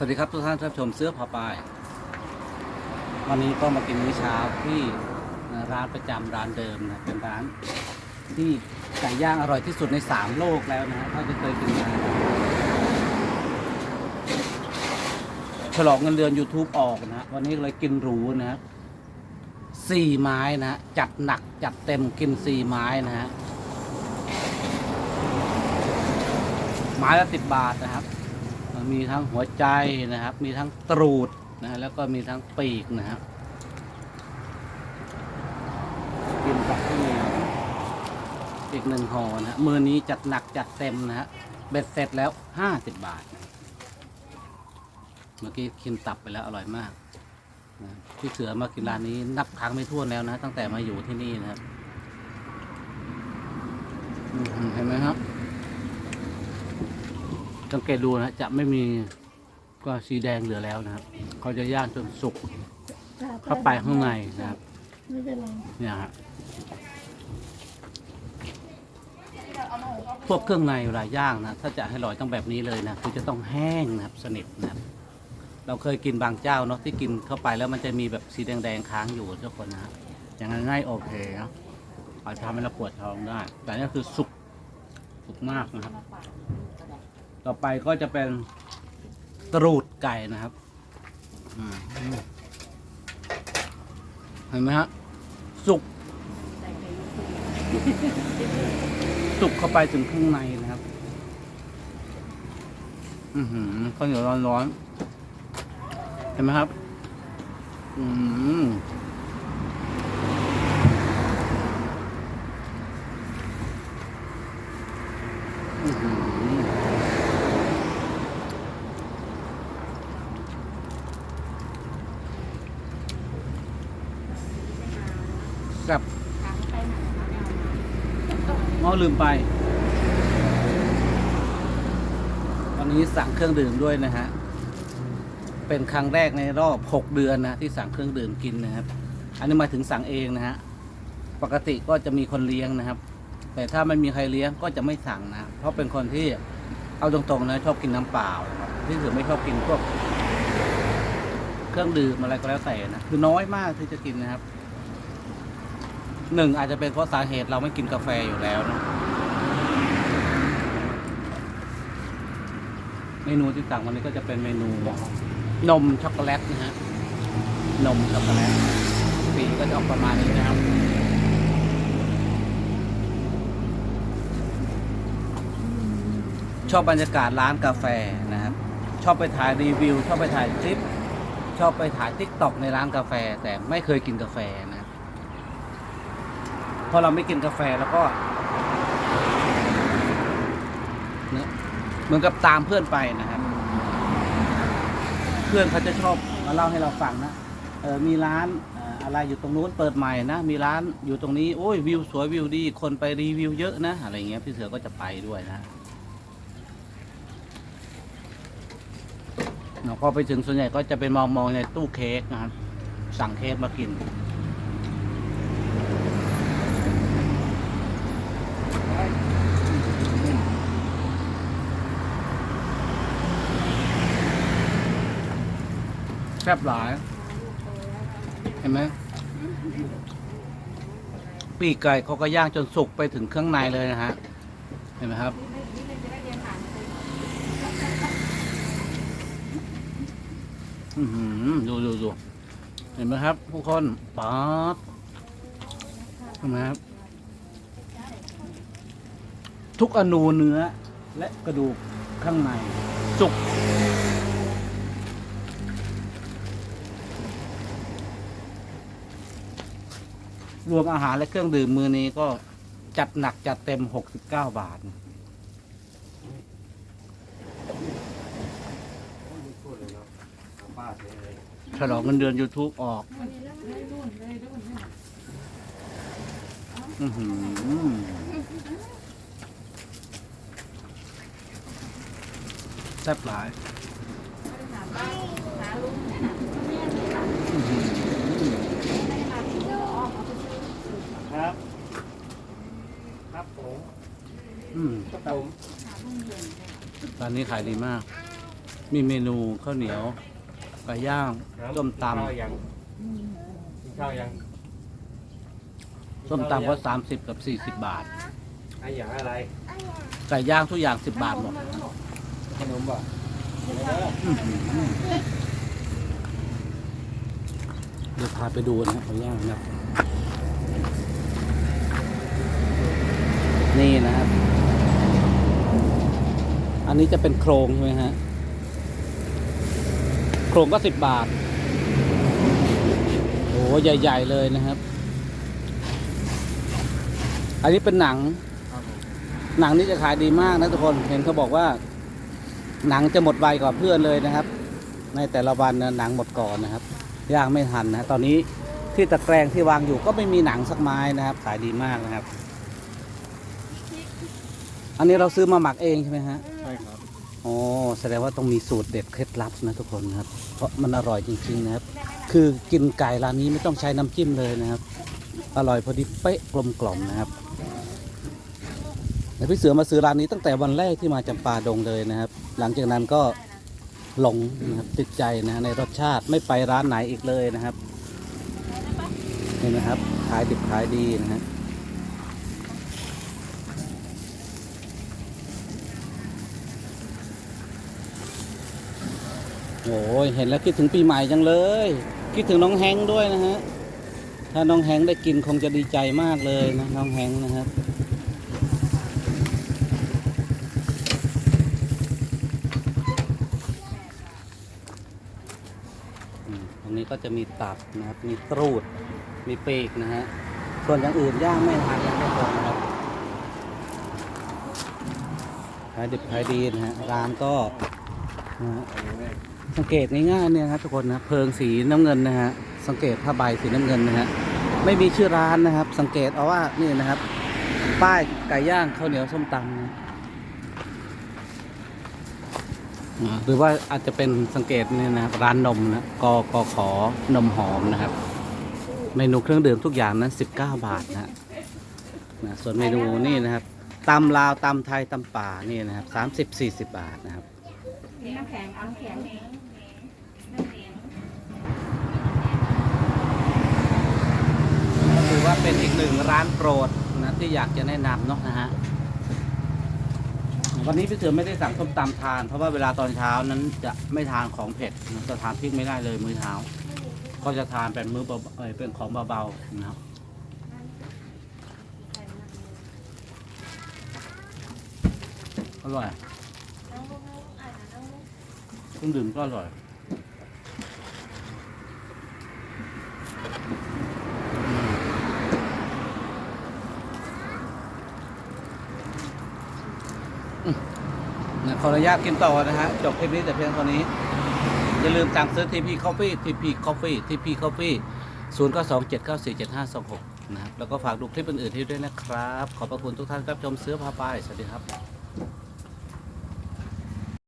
สวัสดีครับทุกท่านรับชมเสื้อผ้าป้าย วันนี้ก็มากินมื้อเช้าที่ร้านประจำร้านเดิมนะเป็นร้านที่ไก่ย่างอร่อยที่สุดในสามโลกแล้วนะเท่าที่เคยกินมาฉลองเงินเดือน YouTube ออกนะวันนี้เลยกินหรูนะครับสี่ไม้นะ จัดหนักจัดเต็มกินสี่ไม้นะฮะไม้ละสิบบาทนะครับ มีทั้งหัวใจนะครับ มีทั้งตรูดนะแล้วก็มีทั้งปีกนะครับกินกับข้าวเหนียวอีกหนึ่งห่อนะมือนี้จัดหนักจัดเต็มนะฮะเบ็ดเสร็จแล้วห้าสิบบาท เมื่อกี้กินตับไปแล้วอร่อยมากนะพี่เสือมากินร้านนี้นับครั้งไม่ถ้วนแล้วนะ ตั้งแต่มาอยู่ที่นี่นะครับเห็นไหมครับ สังเกตดูนะจะไม่มีก็สีแดงเหลือแล้วนะครับเขาจะย่างจนสุกเข้าไปข้างในนะครับไม่เป็นไรเนี่ยฮะพวกเครื่องในเวลาย่างนะถ้าจะให้อร่อยต้องแบบนี้เลยนะคือจะต้องแห้งนะครับสนิทนะครับเราเคยกินบางเจ้าเนาะที่กินเข้าไปแล้วมันจะมีแบบสีแดงๆค้างอยู่ทุกคนนะฮะอย่างนั้นง่ายโอเคเนาะอาจจะทำให้เราปวดท้องได้ แต่นี่คือสุกสุกมากนะครับ ต่อไปก็จะเป็นตรูดไก่นะครับเห็นไหมฮะสุกสุกเข้าไปถึงข้างในนะครับ อือหือข้าวเหนียวร้อนๆเห็นไหมครับ อืม กับงอลืมไป วันนี้สั่งเครื่องดื่มด้วยนะฮะ เป็นครั้งแรกในรอบ 6 เดือนนะที่สั่งเครื่องดื่มกินนะครับ อันนี้หมายถึงสั่งเองนะฮะ ปกติก็จะมีคนเลี้ยงนะครับ แต่ถ้าไม่มีใครเลี้ยงก็จะไม่สั่งนะ เพราะเป็นคนที่เอาตรงๆนะชอบกินน้ำเปล่านะครับที่ถือไม่ชอบกินพวกเครื่องดื่มอะไรก็แล้วแต่นะ คือน้อยมากที่จะกินนะครับ หนึ่งอาจจะเป็นเพราะสาเหตุเราไม่กินกาแฟอยู่แล้วนะเมนูที่สั่งวันนี้ก็จะเป็นเมนูนมช็อกโกแลตนะฮะ นมช็อกโกแลตสีก็จะออกประมาณนี้นะครับชอบบรรยากาศร้านกาแฟนะครับ ชอบไปถ่ายรีวิว ชอบไปถ่ายคลิป ชอบไปถ่ายทิกตอกในร้านกาแฟ แต่ไม่เคยกินกาแฟนะ พอเราไม่กินกาแฟแล้วก็เหมือนกับตามเพื่อนไปนะครับ เพื่อนเขาจะชอบมาเล่าให้เราฟังนะเออมีร้านอะไรอยู่ตรงนู้นเปิดใหม่นะ มีร้านอยู่ตรงนี้โอ้ยวิวสวยวิวดี คนไปรีวิวเยอะนะ อะไรเงี้ยพี่เสือก็จะไปด้วยนะเนาะพอไปถึงส่วนใหญ่ก็จะเป็นมองมองในตู้เค้กนะครับ สั่งเค้กมากิน ซ่บหลาย เห็นไหมปีกไก่เขาก็ย่างจนสุกไปถึงเครื่องในเลยนะฮะ เห็นไหมครับ อือหือดูดูดูเห็นไหมครับทุกคนป๊าดเห็นไหมครับ ทุกอนูเนื้อและกระดูกข้างใน สุก รวมอาหารและเครื่องดื่มมือนี้ก็จัดหนักจัดเต็ม69บาท ฉลองเงินเดือน YouTube ออกอือหือแซ่บหลายอื้อหือ ครับ ครับผมอืมครับผมร้านนี้ขายดีมาก มีเมนูข้าวเหนียวไก่ย่างส้มตข้าวยังกินข้าวยังำส้มตำก็สามสิบกับสี่สิบบาท ไอ้อย่างอะไรไก่ย่างทุกอย่างสิบบาทหมดขนมบ่เดี๋ยวพาไปดูนะครับไก่ย่างนะครับ นี่นะครับ อันนี้จะเป็นโครงใช่ไหมฮะ โครงก็สิบบาท โอ้ใหญ่ ๆ เลยนะครับ อันนี้เป็นหนัง หนังนี่จะขายดีมากนะทุกคน เห็นเขาบอกว่า หนังจะหมดไวกว่าเพื่อนเลยนะครับ ในแต่ละวันนะหนังหมดก่อนนะครับ ย่างไม่ทันนะ ตอนนี้ที่ตะแกรงที่วางอยู่ก็ไม่มีหนังสักไม้นะครับ ขายดีมากนะครับ อันนี้เราซื้อมาหมักเองใช่ไหมฮะใช่ครับโอ้แสดงว่าต้องมีสูตรเด็ดเคล็ดลับนะทุกคนนะครับ เพราะมันอร่อยจริงๆนะครับ คือกินไก่ร้านนี้ไม่ต้องใช้น้ำจิ้มเลยนะครับ อร่อยพอดีเป๊ะกลมกล่อมนะครับแล้วพี่เสือมาซื้อร้านนี้ตั้งแต่วันแรกที่มาจำปาดงเลยนะครับ หลังจากนั้นก็หลงนะครับติดใจนะฮะในรสชาติไม่ไปร้านไหนอีกเลยนะครับเห็นไหมครับขายดิบขายดีนะฮะ โอ้ยเห็นแล้วคิดถึงปีใหม่จังเลย คิดถึงน้องแฮงด้วยนะฮะ ถ้าน้องแฮงได้กินคงจะดีใจมากเลยนะน้องแฮงนะครับตรงนี้ก็จะมีตับนะครับ มีตรูด มีปีกนะฮะ ส่วนอย่างอื่นย่างไม่ทานยังไม่พอนะครับขายดิบขายดีนะฮะ ร้านก็นะฮะ สังเกตง่ายๆเนี่ยนะครับทุกคนนะเพลิงสีน้ำเงินนะฮะสังเกตผ้าใบสีน้ำเงินนะฮะไม่มีชื่อร้านนะครับ สังเกตเอาว่านี่นะครับ ป้ายไก่ย่างข้าวเหนียวส้มตำนะหรือว่าอาจจะเป็นสังเกตเนี่ยนะครับร้านนมนะกกขอนมหอมนะครับ เมนูเครื่องดื่มทุกอย่างนั้น19 บาทนะนะส่วนเมนูนี่นะครับตำลาวตำไทยตำป่านี่นะครับ30-40 บาทนะครับมีน้ำแข็งเอาน้ำแข็ง ว่าเป็นอีกหนึ่งร้านโปรดนะที่อยากจะแนะนำเนาะนะฮะวันนี้พี่เสือไม่ได้สั่งส้มตำทาน เพราะว่าเวลาตอนเช้านั้นจะไม่ทานของเผ็ดนะจะทานพริกไม่ได้เลยมื้อเช้า ก็จะทานเป็นมื้อเบาเอยเป็นของเบาๆนะครับอร่อยเครื่องดื่มก็อร่อย ขออนุญาตกินต่อนะฮะ จบคลิปนี้แต่เพียงเท่านี้ อย่าลืมสั่งซื้อ TP Coffee TP Coffee TP Coffee 0 9 2 7 9 4 7 5 2 6นะครับ แล้วก็ฝากดูคลิปอื่นๆที่ด้วยนะครับ ขอบพระคุณทุกท่านครับชมเสื้อผ้าป้ายสวัสดีครับ